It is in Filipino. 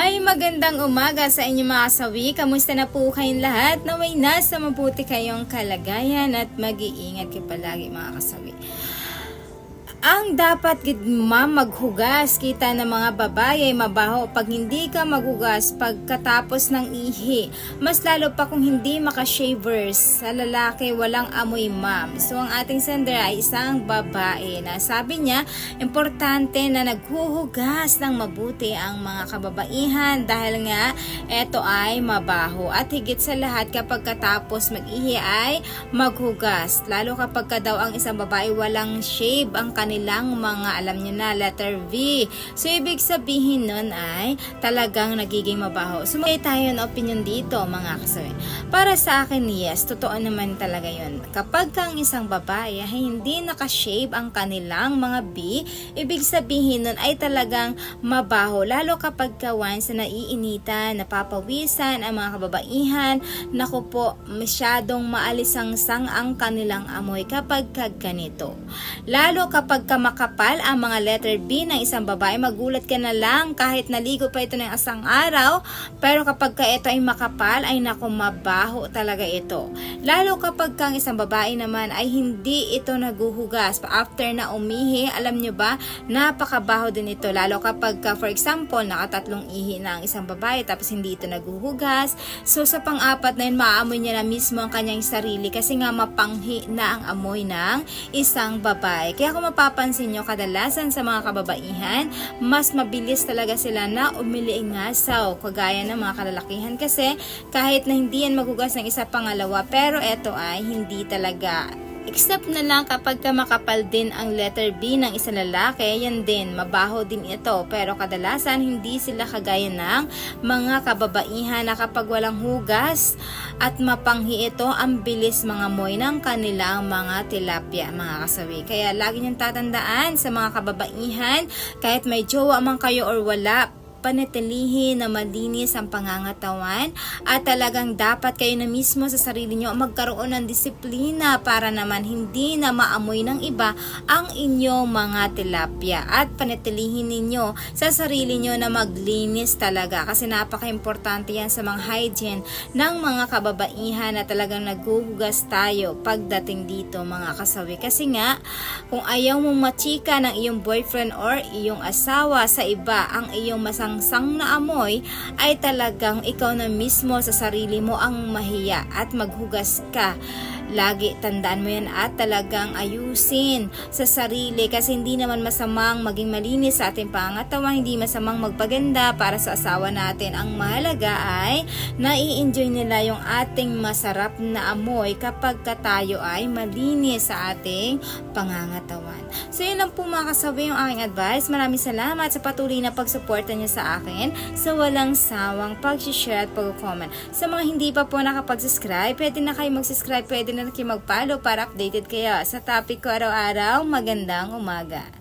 Hi, magandang umaga sa inyo mga kasawi. Kamusta na po kayong lahat? Naway nasa mabuti kayong kalagayan at mag-iingat kayo palagi mga kasawi. Ang dapat gid ma'am maghugas kita ng mga babae ay mabaho pag hindi ka maghugas pagkatapos ng ihi. Mas lalo pa kung hindi maka-shavers. Sa lalaki walang amoy ma'am. So ang ating sender ay isang babae na sabi niya importante na naghuhugas ng mabuti ang mga kababaihan dahil nga ito ay mabaho. At higit sa lahat kapag katapos mag-ihi ay maghugas. Lalo kapag ka daw ang isang babae walang shave ang kanilang mga alam niyo na letter V. So ibig sabihin nun ay talagang nagiging mabaho. So may tayo na opinion dito mga kasawi. Para sa akin yes, totoo naman talaga yun. Kapag kang isang babae hindi nakashave ang kanilang mga B, ibig sabihin nun ay talagang mabaho. Lalo kapag ka once na naiinitan, napapawisan ang mga kababaihan, naku po, masyadong maalisangsang ang kanilang amoy kapag ka ganito. Lalo kapag ka makapal ang mga letter B ng isang babae, magulat ka na lang kahit naligo pa ito ng asang araw, pero kapag ka ito ay makapal, ay naku, mabaho talaga ito. Lalo kapag kang isang babae naman ay hindi ito naguhugas. After na umihi, alam nyo ba, napakabaho din ito. Lalo kapag ka, for example, nakatatlong ihi na ang isang babae tapos hindi ito naguhugas. So sa pang-apat na yun, maaamoy niya na mismo ang kanyang sarili kasi nga mapanghi na ang amoy ng isang babae. Kaya kung mapapansin nyo, kadalasan sa mga kababaihan, mas mabilis talaga sila na umili ng asaw, kagaya ng mga kalalakihan. Kasi kahit na hindi yan maghugas ng isa pangalawa, pero ito ay hindi talaga Except na lang kapag ka makapal din ang letter B ng isang lalaki, yan din, mabaho din ito. Pero kadalasan, hindi sila kagaya ng mga kababaihan na kapag walang hugas at mapanghi ito, ang bilis mga moy ng kanilang mga tilapia, mga kasawi. Kaya lagi niyong tatandaan sa mga kababaihan, kahit may jowa man kayo or wala, panatilihin na malinis ang pangangatawan at talagang dapat kayo na mismo sa sarili nyo magkaroon ng disiplina para naman hindi na maamoy ng iba ang inyong mga tilapia. At panatilihin ninyo sa sarili nyo na maglinis talaga kasi napaka-importante yan sa mga hygiene ng mga kababaihan na talagang naghuhugas tayo pagdating dito mga kasawi. Kasi nga kung ayaw mong machika ng iyong boyfriend or iyong asawa sa iba ang iyong masang sang na amoy ay talagang ikaw na mismo sa sarili mo ang mahiya at maghugas ka. Lagi tandaan mo yan at talagang ayusin sa sarili kasi hindi naman masamang maging malinis sa ating pangatawan, hindi masamang magpaganda para sa asawa natin. Ang mahalaga ay nai-enjoy nila yung ating masarap na amoy kapag ka tayo ay malinis sa ating pangangatawan. So yun lang po mga kasabi yung aking advice. Maraming salamat sa patuloy na pagsuporta niyo sa akin sa walang sawang pag-share at pag-comment. Sa mga hindi pa po nakapag-subscribe, pwede na kayo mag-subscribe, pwede na kayo mag-follow para updated kayo sa topic ko araw-araw. Magandang umaga!